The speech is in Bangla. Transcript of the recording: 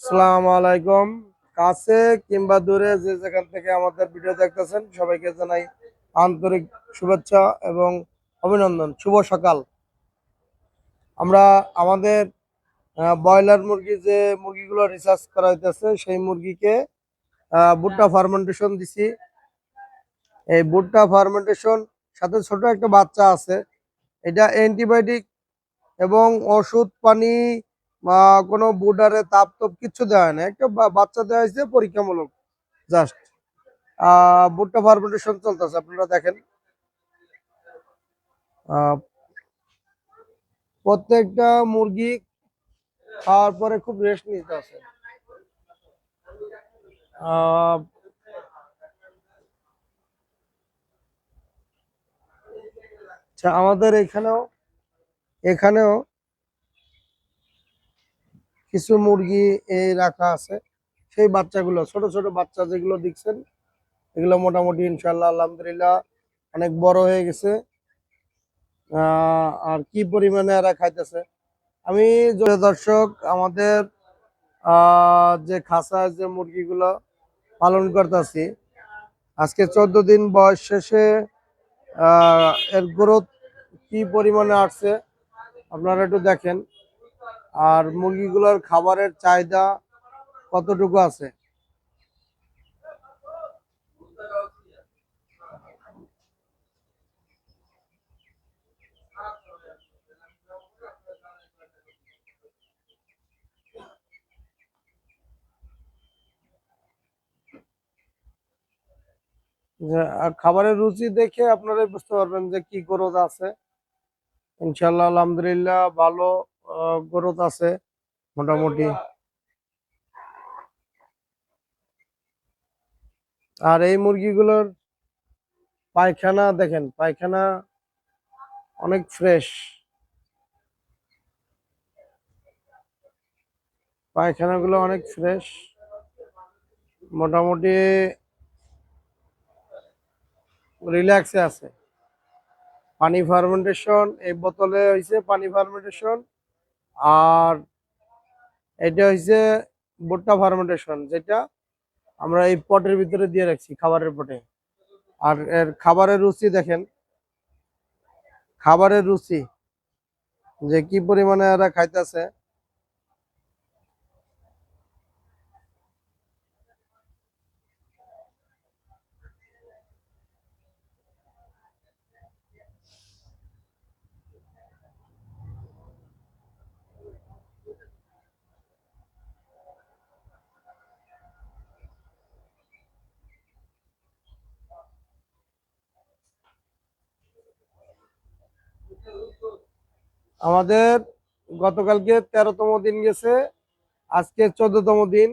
আসসালামু আলাইকুম। কাছে কিংবা দূরে যে যেখান থেকে আমাদের ভিডিও দেখতেছেন, সবাইকে জানাই আন্তরিক শুভেচ্ছা এবং অভিনন্দন। শুভ সকাল। আমরা আমাদের ব্রয়লার মুরগি যে মুরগিগুলো রিসার্চ করা হইতেছে, সেই মুরগিকে ভুট্টা ফার্মেন্টেশন দিছি। এই ভুট্টা ফার্মেন্টেশন সাথে ছোট একটা বাচ্চা আছে। এটা অ্যান্টিবায়োটিক এবং ওষুধ পানি কোনো বুডারে তাপ তাপ কিচ্ছু দেওয়া হয় না। একটা বাচ্চা দেওয়া হয়েছে, পরীক্ষামূলক জাস্ট ভুট্টা ফার্মেন্টেশন চলতেছে, আপনারা দেখেন। প্রত্যেকটা মুরগি খাওয়ার পরে খুব রেস্ট নিতে আছে। আচ্ছা আমাদের এখানেও এখানেও কিছু মুরগি রাখা আছে। সেই বাচ্চাগুলো, ছোট ছোট বাচ্চা যেগুলো দেখছেন, এগুলো মোটামুটি ইনশাল্লাহ আলহামদুলিল্লাহ অনেক বড় হয়ে গেছে। আর কি পরিমাণে এরা খাইতেছে? আমি দর্শক, আমাদের যে খাঁচায় যে মুরগিগুলো পালন করতেছি, আজকে চোদ্দ দিন বয়স শেষে এর গ্রোথ কি পরিমাণে আসছে, আপনারা একটু দেখেন। আর মুরগিগুলোর খাবারের চাহিদা কতটুকু আছে? খাবারের রুচি দেখে আপনারা বুঝতে পারবেন যে কি গ্রোথ আছে। ইনশাল্লাহ, আলহামদুলিল্লাহ, ভালো গ্রোথ আছে মোটামুটি। আর এই মুরগিগুলোর পায়খানা দেখেন, পায়খানা অনেক ফ্রেশ পায়খানাগুলো অনেক ফ্রেশ মোটামুটি রিল্যাক্সে আছে। পানি ফার্মেন্টেশন এই বোতলে হয়েছে পানি ফার্মেন্টেশন আর এটা হচ্ছে ভুট্টা ফার্মেন্টেশন যেটা আমরা এই পটের ভিতরে দিয়ে রাখছি, খাবারের পটে। আর এর খাবারের রুচি দেখেন, খাবারের রুচি, যে কি পরিমাণে এরা খাইতেছে আমাদের গতকালকে তেরোতম দিন গেছে আজকে চোদ্দতম দিন।